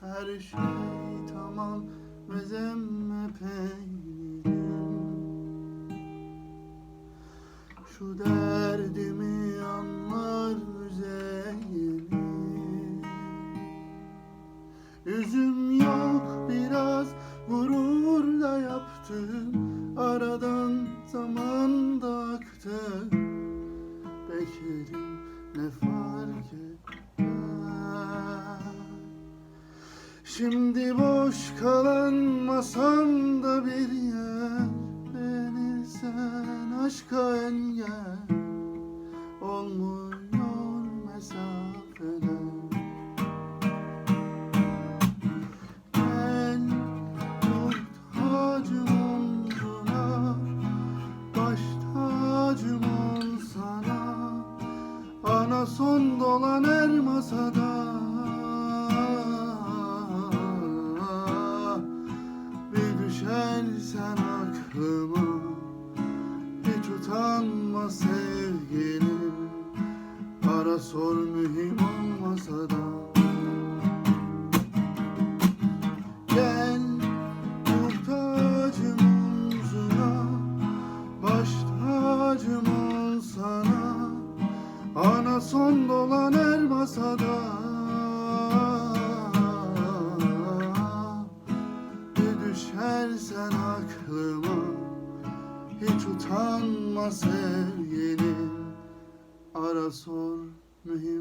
her şey tamam Mezemme peynirim Şu derdimi anlar müzeyyeni Yüzüm yok biraz gururla yaptım Aradan zaman da aktı. Beklerim ne fark etmez Şimdi boş kalan masamda bir yer. Beğenirsen aşka engel Olmuyor mesafeler sana Ana son dolan her masada düşersen aklıma Hiç utanma sevgilim. Ara sor mühim olmasa da. Gel muhtacım omzuna Baş tacım ol sana. Ana son dolan her masada aklıma Hiç utanma sevgilim Ara sor mühim